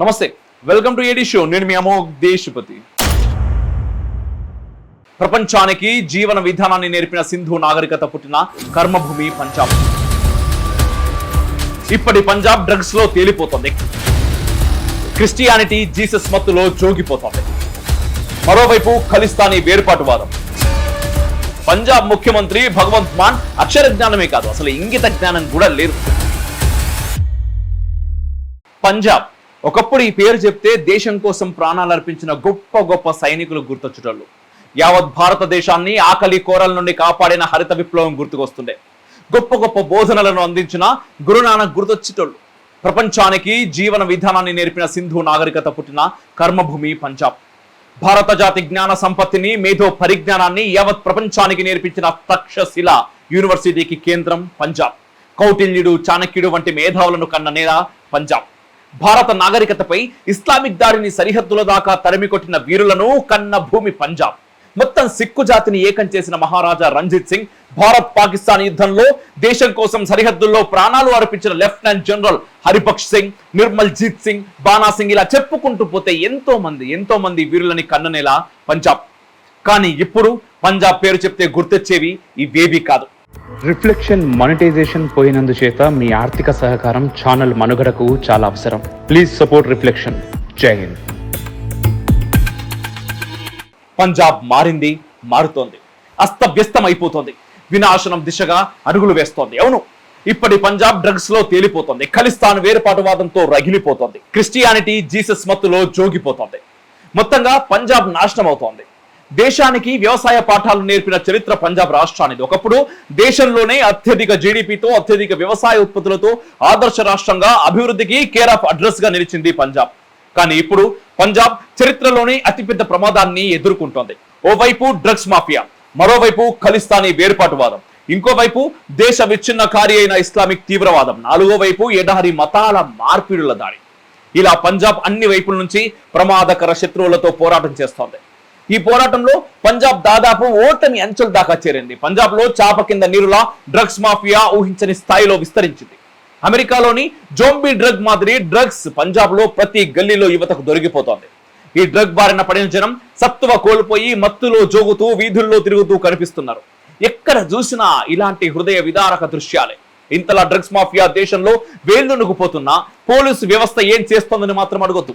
నమస్తే welcome to AD show నేను మీ అమోఘ్ దేశపతి. ప్రపంచానికి జీవన విధానాన్ని నేర్పిన సింధు నాగరికత పుట్టిన కర్మభూమి పంజాబ్. ఇప్పటి పంజాబ్ డ్రగ్స్లో తేలిపోతుంది. క్రిస్టియానిటీ జీసస్ మత్తులో జోగిపోతోంది. మరోవైపు ఖలిస్తానీ వేర్పాటువాదం. పంజాబ్ ముఖ్యమంత్రి భగవంత్ మాన్ అక్షర జ్ఞానమే కాదు అసలు ఇంగిత జ్ఞానం కూడా లేదు. పంజాబ్ ఒకప్పుడు ఈ పేరు చెప్తే దేశం కోసం ప్రాణాలు అర్పించిన గొప్ప గొప్ప సైనికులు గుర్తొచ్చుటోళ్ళు. యావత్ భారతదేశాన్ని ఆకలి కోరల నుండి కాపాడిన హరిత విప్లవం గుర్తుకొస్తుండే. గొప్ప గొప్ప బోధనలను అందించిన గురునానక్ గుర్తొచ్చేటోళ్ళు. ప్రపంచానికి జీవన విధానాన్ని నేర్పిన సింధు నాగరికత పుట్టిన కర్మభూమి పంజాబ్. భారత జాతి జ్ఞాన సంపత్తిని మేధో పరిజ్ఞానాన్ని యావత్ ప్రపంచానికి నేర్పించిన తక్షశిల యూనివర్సిటీకి కేంద్రం పంజాబ్. కౌటిల్యుడు చాణక్యుడు వంటి మేధావులను కన్న నేల పంజాబ్. భారత నాగరికతపై ఇస్లామిక్ దాడిని సరిహద్దుల దాకా తరిమికొట్టిన వీరులను కన్న భూమి పంజాబ్. మొత్తం సిక్కు జాతిని ఏకం చేసిన మహారాజా రంజిత్ సింగ్ భారత్ పాకిస్తాన్ యుద్ధంలో దేశం కోసం సరిహద్దుల్లో ప్రాణాలు అర్పించిన lieutenant general హరిపక్ష్ Singh Nirmaljit Singh Bana Singh ఇలా చెప్పుకుంటూ పోతే ఎంతో మంది ఎంతో మంది వీరులని కన్ననేలా పంజాబ్. కానీ ఇప్పుడు పంజాబ్ పేరు చెప్తే గుర్తొచ్చేవి ఇవేవి కాదు. రిఫ్లెక్షన్ మానిటైజేషన్ పోయినందుచేత మీ ఆర్థిక సహకారం ఛానల్ మనుగడకు చాలా అవసరం. Please support reflection. Jai Hind. Punjab మారింది మారుతోంది. అస్తవ్యస్తం అయిపోతోంది వినాశనం దిశగా అడుగులు వేస్తోంది. అవును ఇప్పటి పంజాబ్ డ్రగ్స్లో తేలిపోతోంది. ఖలిస్తాన్ వేరుపాటువాదంతో రగిలిపోతోంది. క్రిస్టియానిటీ జీసస్ మత్తులో జోగిపోతోంది. మొత్తంగా పంజాబ్ నాశనం అవుతోంది దేశానికి వ్యవసాయ పాఠాలు నేర్పిన చరిత్ర పంజాబ్ రాష్ట్రానికి ఒకప్పుడు దేశంలోనే అత్యధిక జీడిపితో అత్యధిక వ్యవసాయ ఉత్పత్తులతో ఆదర్శ రాష్ట్రంగా అభివృద్ధికి కేర్ ఆఫ్ అడ్రస్గా నిలిచింది పంజాబ్. కానీ ఇప్పుడు పంజాబ్ చరిత్రలోనే అతిపెద్ద ప్రమాదాన్ని ఎదుర్కొంటోంది. ఓవైపు డ్రగ్స్ మాఫియా మరోవైపు ఖలిస్తానీ వేర్పాటువాదం ఇంకోవైపు దేశ విచ్ఛిన్నకారి అయిన ఇస్లామిక్ తీవ్రవాదం నాలుగో వైపు ఎడారి మతాల మార్పిడుల దాడి. ఇలా పంజాబ్ అన్ని వైపుల నుంచి ప్రమాదకర శత్రువులతో పోరాటం చేస్తోంది. ఈ పోరాటంలో పంజాబ్ దాదాపు ఓటమి అంచుల దాకా చేరింది. పంజాబ్లో చాప కింద నీరులా డ్రగ్స్ మాఫియా ఊహించని స్థాయిలో విస్తరించింది. అమెరికాలోని జోంబీ డ్రగ్ మాదిరి డ్రగ్స్ పంజాబ్లో ప్రతి గల్లీలో యువతకు దొరికిపోతోంది. ఈ డ్రగ్ బారిన పడిన జనం సత్తువ కోల్పోయి మత్తులో జోగుతూ వీధుల్లో తిరుగుతూ కనిపిస్తున్నారు. ఎక్కడ చూసినా ఇలాంటి హృదయ విదారక దృశ్యాలే. ఇంతలా డ్రగ్స్ మాఫియా దేశంలో వేళ్ళునుకుపోతున్నా పోలీసు వ్యవస్థ ఏం చేస్తోందని మాత్రం అడగొద్దు.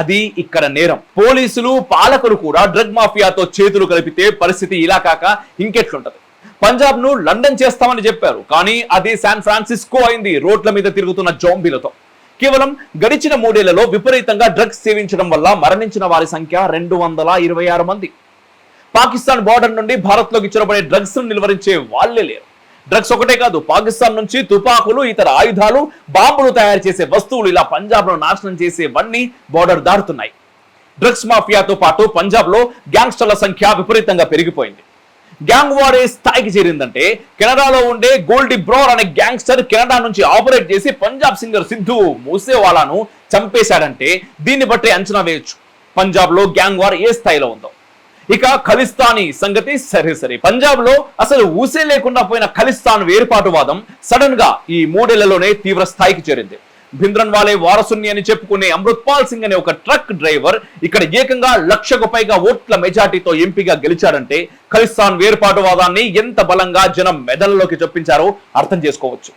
అది ఇక్కడ నేరం. పోలీసులు పాలకులు కూడా డ్రగ్ మాఫియాతో చేతులు కలిపితే పరిస్థితి ఇలా కాక ఇంకెట్లుంటది? పంజాబ్ను లండన్ చేస్తామని చెప్పారు కానీ అది శాన్ ఫ్రాన్సిస్కో అయింది రోడ్ల మీద తిరుగుతున్న జోంబీలతో. కేవలం గడిచిన మూడేళ్ళలో విపరీతంగా డ్రగ్స్ సేవించడం వల్ల మరణించిన వారి సంఖ్య రెండు వందల ఇరవై ఆరు మంది. పాకిస్తాన్ బార్డర్ నుండి భారత్లోకి చొరబడే డ్రగ్స్ను నిలువరించే వాళ్ళే లేరు. డ్రగ్స్ ఒకటే కాదు పాకిస్తాన్ నుంచి తుపాకులు ఇతర ఆయుధాలు బాంబులు తయారు చేసే వస్తువులు ఇలా పంజాబ్లో నాశనం చేసేవన్నీ బోర్డర్ దాటుతున్నాయి. డ్రగ్స్ మాఫియాతో పాటు పంజాబ్లో గ్యాంగ్స్టర్ల సంఖ్య విపరీతంగా పెరిగిపోయింది. గ్యాంగ్ వార్ ఏ స్థాయికి చేరిందంటే కెనడాలో ఉండే గోల్డీ బ్రోర్ అనే గ్యాంగ్స్టర్ కెనడా నుంచి ఆపరేట్ చేసి పంజాబ్ సింగర్ సిద్ధు మూసేవాలాను చంపేశాడంటే దీన్ని బట్టి అంచనా వేయొచ్చు. పంజాబ్లో గ్యాంగ్ వార్ ఏ స్థాయిలో ఉందో. ఇక ఖలిస్తానీ సంగతి సరే సరే. పంజాబ్లో అసలు ఊసే లేకుండా పోయిన ఖలిస్తాన్ వేర్పాటువాదం సడన్గా ఈ మూడేళ్ళలోనే తీవ్ర స్థాయికి చేరింది. భింద్రన్ వాలే వారసుని అని చెప్పుకునే అమృత్పాల్ సింగ్ అనే ఒక ట్రక్ డ్రైవర్ ఇక్కడ ఏకంగా లక్షకు పైగా ఓట్ల మెజార్టీతో ఎంపీగా గెలిచాడంటే ఖలిస్తాన్ వేర్పాటువాదాన్ని ఎంత బలంగా జనం మెదళ్ళలోకి చొప్పించారో అర్థం చేసుకోవచ్చు.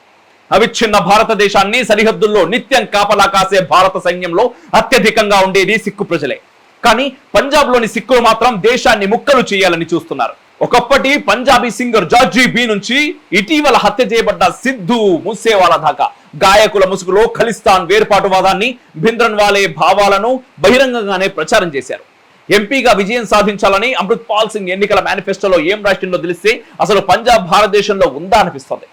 అవిచ్ఛిన్న భారతదేశాన్ని సరిహద్దుల్లో నిత్యం కాపలా కాసే భారత సైన్యంలో అత్యధికంగా ఉండేది సిక్కు ప్రజలే. కానీ పంజాబ్లోని సిక్కులు మాత్రం దేశాన్ని ముక్కలు చేయాలని చూస్తున్నారు. ఒకప్పటి పంజాబీ సింగర్ జార్జీ బీ నుంచి ఇటీవల హత్య చేయబడ్డ సిద్ధు మూసేవాలా దాకా. గాయకుల ముసుగులో ఖలిస్తాన్ వేర్పాటువాదాన్ని భింద్రన్ వాలే భావాలను బహిరంగంగానే ప్రచారం చేశారు. ఎంపీగా విజయం సాధించాలని అమృత్ పాల్ సింగ్ ఎన్నికల మేనిఫెస్టోలో ఏం రాష్ట్రంలో తెలిస్తే అసలు పంజాబ్ భారతదేశంలో ఉందా అనిపిస్తుంది.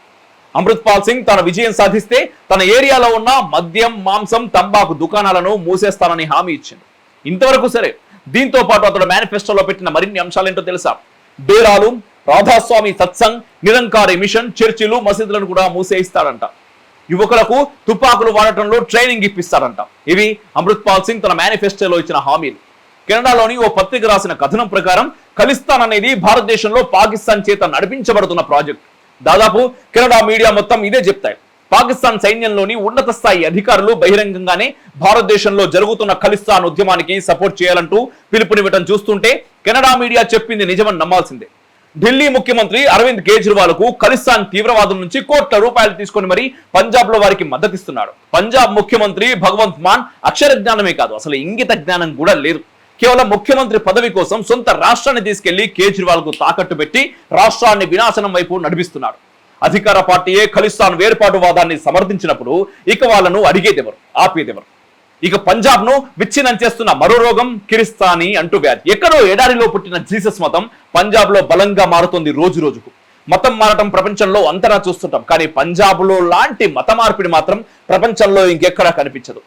అమృత్ పాల్ సింగ్ తన విజయం సాధిస్తే తన ఏరియాలో ఉన్న మద్యం మాంసం తంబాకు దుకాణాలను మూసేస్తానని హామీ ఇచ్చింది. ఇంతవరకు సరే దీంతో పాటు అతడు మేనిఫెస్టోలో పెట్టిన మరిన్ని అంశాలేంటో తెలుసా? డేరాలు రాధాస్వామి సత్సంగ్ నిరంకారి మిషన్ చర్చిలు మసీదులను కూడా మూసేయిస్తాడంట. యువకులకు తుపాకులు వాడటంలో ట్రైనింగ్ ఇప్పిస్తాడంట. ఇవి అమృత్పాల్ సింగ్ తన మేనిఫెస్టోలో ఇచ్చిన హామీలు. కెనడాలోని ఓ పత్రిక రాసిన కథనం ప్రకారం ఖలిస్తాన్ అనేది భారతదేశంలో పాకిస్తాన్ చేత నడిపించబడుతున్న ప్రాజెక్ట్. దాదాపు కెనడా మీడియా మొత్తం ఇదే చెప్తాయి. పాకిస్తాన్ సైన్యంలోని ఉన్నత స్థాయి అధికారులు బహిరంగంగానే భారతదేశంలో జరుగుతున్న ఖలిస్తాన్ ఉద్యమానికి సపోర్ట్ చేయాలంటూ పిలుపునివ్వటం చూస్తుంటే కెనడా మీడియా చెప్పింది నిజమని నమ్మాల్సిందే. ఢిల్లీ ముఖ్యమంత్రి అరవింద్ కేజ్రీవాల్కు ఖలిస్తాన్ తీవ్రవాదం నుంచి కోట్ల రూపాయలు తీసుకొని మరి పంజాబ్లో వారికి మద్దతిస్తున్నాడు. పంజాబ్ ముఖ్యమంత్రి భగవంత్ మాన్ అక్షర జ్ఞానమే కాదు అసలు ఇంగిత జ్ఞానం కూడా లేదు. కేవలం ముఖ్యమంత్రి పదవి కోసం సొంత రాష్ట్రాన్ని తీసుకెళ్ళి కేజ్రీవాల్కు తాకట్టు పెట్టి రాష్ట్రాన్ని వినాశనం వైపు నడిపిస్తున్నాడు. అధికార పార్టీయే ఖలిస్తాన్ వేర్పాటువాదాన్ని సమర్థించినప్పుడు ఇక వాళ్ళను అడిగేదెవరు? ఆపేదెవరు? ఇక పంజాబ్ను విచ్ఛిన్నం చేస్తున్న మరో రోగం కిరిస్తానీ అంటూ వ్యాధి. ఎక్కడో ఎడారిలో పుట్టిన జీసస్ మతం పంజాబ్లో బలంగా మారుతుంది రోజు రోజుకు. మతం మారటం ప్రపంచంలో అంతరా చూస్తుంటాం కానీ పంజాబ్లో లాంటి మత మార్పిడి మాత్రం ప్రపంచంలో ఇంకెక్కడా కనిపించదు.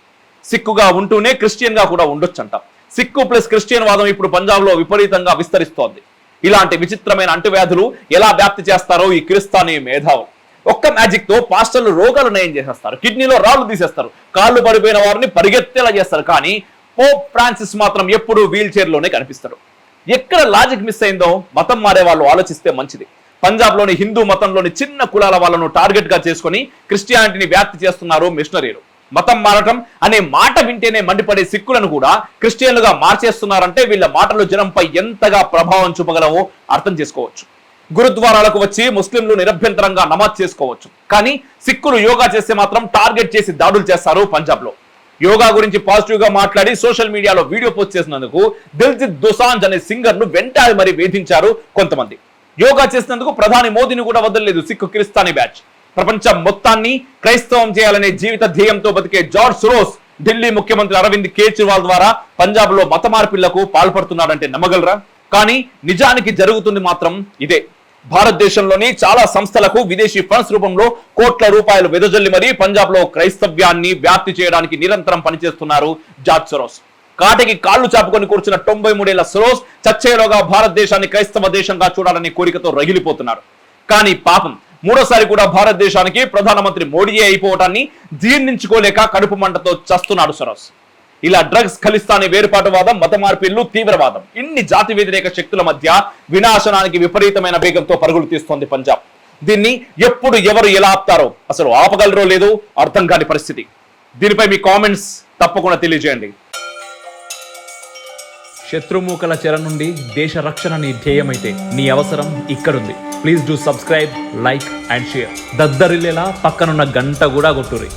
సిక్కుగా ఉంటూనే క్రిస్టియన్గా కూడా ఉండొచ్చంట. సిక్కు ప్లస్ క్రిస్టియన్ వాదం ఇప్పుడు పంజాబ్లో విపరీతంగా విస్తరిస్తోంది. ఇలాంటి విచిత్రమైన అంటువ్యాధులు ఎలా వ్యాప్తి చేస్తారో ఈ క్రిస్తానీ మేధావు. ఒక్క మ్యాజిక్తో పాస్టర్లు రోగాలు నయం చేసేస్తారు. కిడ్నీలో రాళ్ళు తీసేస్తారు. కాళ్ళు పడిపోయిన వారిని పరిగెత్తేలా చేస్తారు. కానీ పోప్ ఫ్రాన్సిస్ మాత్రం ఎప్పుడు వీల్ చైర్లోనే కనిపిస్తారు. ఎక్కడ లాజిక్ మిస్ అయిందో మతం మారే వాళ్ళు ఆలోచిస్తే మంచిది. పంజాబ్లోని హిందూ మతంలోని చిన్న కులాల వాళ్ళను టార్గెట్గా చేసుకుని క్రిస్టియానిటీని వ్యాప్తి చేస్తున్నారు మిషనరీలు. మతం మారటం అనే మాట వింటేనే మండిపడే సిక్కులను కూడా క్రిస్టియన్లుగా మార్చేస్తున్నారంటే వీళ్ళ మాటలు జనంపై ఎంతగా ప్రభావం చూపగలవో అర్థం చేసుకోవచ్చు. గురుద్వారాలకు వచ్చి ముస్లింలు నిరభ్యంతరంగా నమాజ్ చేసుకోవచ్చు. కానీ సిక్కులు యోగా చేస్తే మాత్రం టార్గెట్ చేసి దాడులు చేస్తారు పంజాబ్లో యోగా గురించి పాజిటివ్గా మాట్లాడి సోషల్ మీడియాలో వీడియో పోస్ట్ చేసినందుకు దిల్జిత్ దోసాంజ్ అనే సింగర్ను వెంటాడి మరి వేధించారు కొంతమంది. యోగా చేసినందుకు ప్రధాని మోదీని కూడా వదలలేదు సిక్కు క్రిస్తానీ బ్యాచ్. ప్రపంచం మొత్తాన్ని క్రైస్తవం చేయాలనే జీవిత ధ్యేయంతో బతికే జార్జ్ సురోస్ ఢిల్లీ ముఖ్యమంత్రి అరవింద్ కేజ్రీవాల్ ద్వారా పంజాబ్లో మత మార్పిళ్ళకు పాల్పడుతున్నాడంటే నమ్మగలరా? కానీ నిజానికి జరుగుతుంది మాత్రం ఇదే. భారతదేశంలోని చాలా సంస్థలకు విదేశీ ఫండ్స్ రూపంలో కోట్ల రూపాయలు వెదజల్లి మరీ పంజాబ్లో క్రైస్తవ్యాన్ని వ్యాప్తి చేయడానికి నిరంతరం పనిచేస్తున్నారు జార్జ్ సరోస్ కాటికి కాళ్ళు చాపుకొని కూర్చున్న తొంభై మూడేళ్ళ సరోస్ చచ్చేలోగా భారతదేశాన్ని క్రైస్తవ దేశంగా చూడాలనే కోరికతో రగిలిపోతున్నారు. కానీ పాపం మూడోసారి కూడా భారతదేశానికి ప్రధానమంత్రి మోడీయే అయిపోవటాన్ని జీర్ణించుకోలేక కడుపు మంటతో చస్తున్నాడు సరస్ ఇలా డ్రగ్స్ ఖలిస్తానీ వేరుపాటువాదం మత మార్పిళ్ళు తీవ్రవాదం. ఇన్ని జాతి వ్యతిరేక శక్తుల మధ్య వినాశనానికి విపరీతమైన వేగంతో పరుగులు తీస్తోంది పంజాబ్. దీన్ని ఎప్పుడు ఎవరు ఎలా ఆపుతారో అసలు ఆపగలరో లేదో అర్థం కాని పరిస్థితి. దీనిపై మీ కామెంట్స్ తప్పకుండా తెలియజేయండి. శత్రుమూకల చెర నుండి దేశ రక్షణ నీ ధ్యేయమైతే నీ అవసరం ఇక్కడుంది. Please do subscribe like and share దద్దరిల్లేలా పక్కనున్న గంట కూడా కొట్టుర్రి.